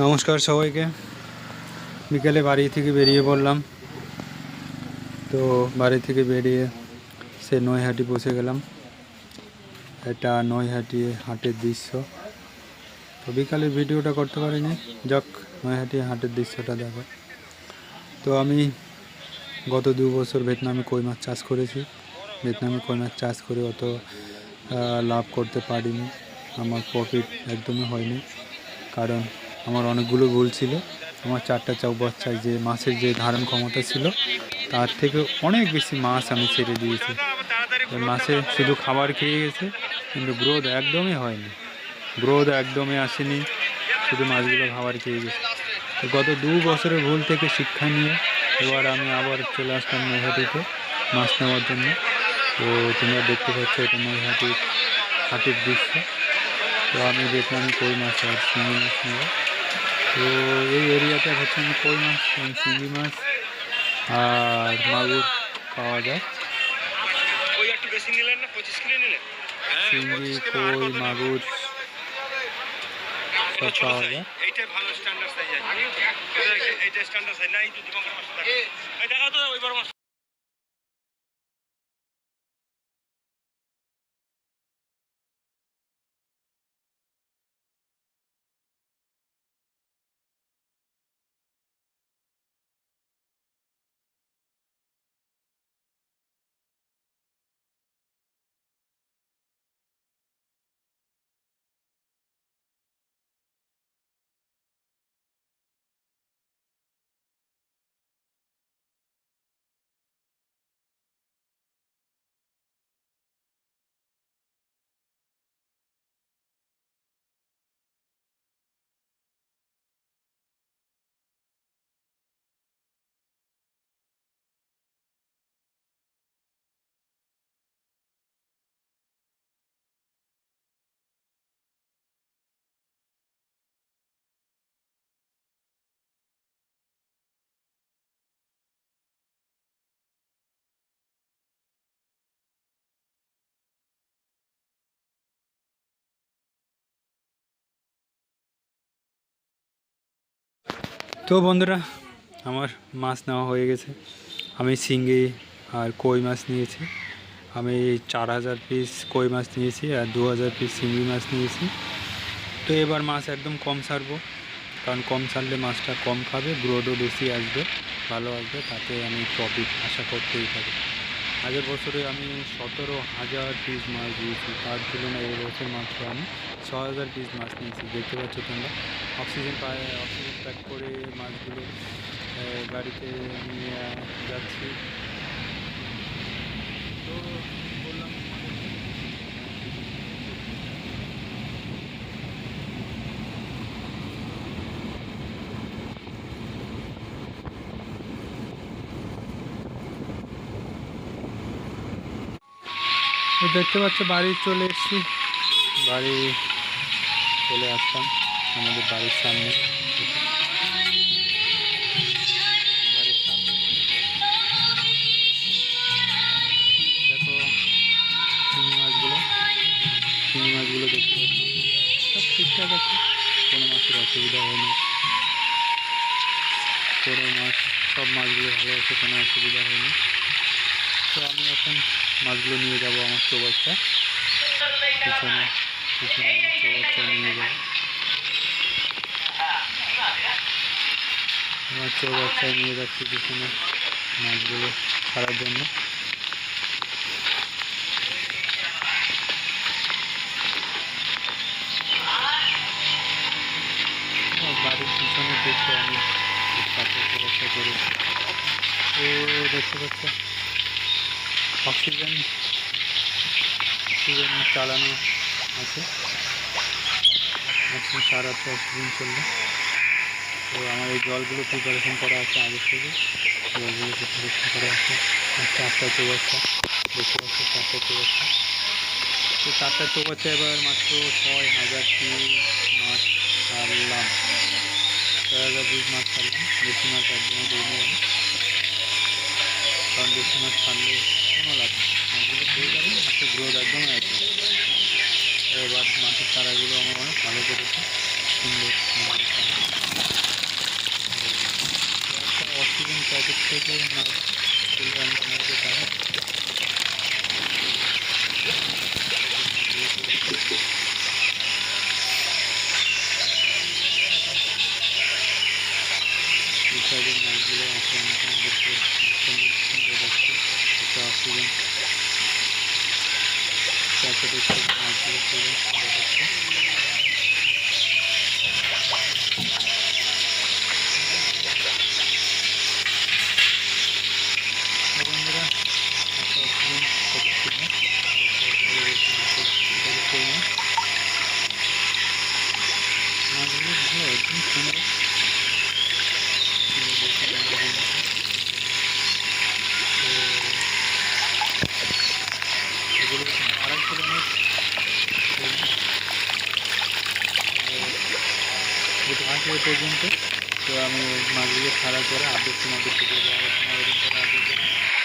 নমস্কার সবাইকে। বিকেলে বাড়ি থেকে বেরিয়ে পড়লাম। তো বাড়ি থেকে বেরিয়ে সে নৈহাটি বসে গেলাম। এটা নৈহাটি হাটের দৃশ্য। তো বিকালে ভিডিওটা করতে পারিনি। যাক, নৈহাটি হাটের দৃশ্যটা দেখো। তো আমি গত দু বছর ভিয়েতনামে কই মাছ চাষ করেছি। ভিয়েতনামে কই মাছ চাষ করে অত লাভ করতে পারিনি। আমার প্রফিট একদমই হয়নি। কারণ আমার অনেকগুলো ভুল ছিল। আমার চারটা চাউ বাচ্চায় যে মাছের যে ধারণ ক্ষমতা ছিল, তার থেকে অনেক বেশি মাছ আমি ছেড়ে দিয়েছি। মাছে শুধু খাবার খেয়ে গেছে, কিন্তু গ্রোথ একদমই হয়নি। গ্রোথ একদমই আসেনি, শুধু মাছগুলো খাবার খেয়ে গেছে। তো গত দু বছরের ভুল থেকে শিক্ষা নিয়ে এবার আমি আবার চলে আসলাম নৈহাটিতে মাছ নেওয়ার জন্য। তো তোমরা দেখতে পাচ্ছ এটা নৈহাটির হাটের দৃশ্য। তো আমি দেখলাম কই মাছ আর শিঙি মাছ নেব তো এই এরিয়াতে হচ্ছে আমি কই মাছ? এবং শিঙি মাছ আর মাগুর পাওয়া যায়। ওই একটু বেশি নিলেন না? পঁচিশ কিলো নিলেন? চিংড়ি কই মাগুর এটা সব পাওয়া যায়। ভালো স্ট্যান্ডার্ড সাইজ এটা- এইটা স্ট্যান্ডার্ড সাইজ না এই দুটি বাংলা মাছটা দেখা তো ওই বড় মাছ। তো বন্ধুরা, আমার মাছ নেওয়া হয়ে গেছে। আমি শিঙ্গি আর কই মাছ নিয়েছি। আমি চার হাজার পিস কই মাছ নিয়েছি আর দু হাজার পিস শিঙ্গি মাছ নিয়েছি। তো এবার মাছ একদম কম ছাড়বো কারণ কম ছাড়লে মাছটা কম খাবে গ্রোথও বেশি আসবে, ভালো আসবে, তাতে আমি প্রফিট আশা করতেই পারি আগের বছরে আমি সতেরো হাজার পিস মাছ দিয়েছি, তার তুলনায় এবছর মাত্র আমি ছ হাজার পিস মাছ নিয়েছি, দেখতে পাচ্ছ তোমরা। অক্সিজেন পায় প্যাক করে মাছগুলো গাড়িতে নিয়ে যাচ্ছি। তো বললাম দেখতে পাচ্ছ বাড়ি চলে এসেছি। বাড়ি চলে আসলাম, আমাদের বাড়ির সামনে। চিংড়ি মাছগুলো দেখতে পাচ্ছ। সব ঠিকঠাক আছে। কোনো মাছের অসুবিধা হয়নি কোনো মাছ সব মাছগুলো ভালো আছে কোনো অসুবিধা হয়নি তো আমি এখন মাছগুলো নিয়ে যাব আমার চৌবাচ্চা পিছনে পিছনে আমার চৌবাচ্চা নিয়ে যাব। আমার চৌবাচ্চায় নিয়ে যাচ্ছি পিছনে মাছগুলো ছাড়ার জন্য। বাড়ির পিছনে দেখতে আমি চৌবাচ্চা করে। তো দেখতে পাচ্ছ অক্সিজেন অক্সিজেন চালানো আছে। অক্সিজেন সার আছে অক্সিজেন চলবে তো আমার এই জলগুলো প্রিপারেশন করা আছে আগের থেকে। জলগুলো প্রিপারেশন করা আছে। চারটা চৌবাচ্চা দেখতে পাচ্ছ চারটা চৌবাচ্চা তো চারটা চৌবাচ্চা এবার মাত্র ছয় হাজার পিস মাছ ছাড়লাম হাজার পিস মাছ ছাড়লাম বেশি মাছ একদমই দিইনি আমি কারণ বেশি মাছ ছাড়লে কোনো লাভ নেই মাছগুলো খেয়ে যাবে মাছের গ্রোথ একদমই আছে এবার মাছের চারাগুলো আমার অনেক ভালো করেছে সুন্দর অক্সিজেন প্যাকেট থেকে মাছ তুলে আমি তোমাকে দেখাচ্ছি এই সাইডের মাছগুলো আছে আমি তোমাদেরকে দেখাচ্ছি একটা অক্সিজেন প্যাকেটের থেকে মাছগুলো তুলে দেখাচ্ছি তো বন্ধুরা একটা অক্সিজেন প্যাকেট ছিল মাছগুলো ভালো একদম সুন্দর এগুলো আড়াই কিলো মাছ আসে এ পর্যন্ত। তো আমি মাছগুলো ছাড়ার পরে আপডেট তোমাদের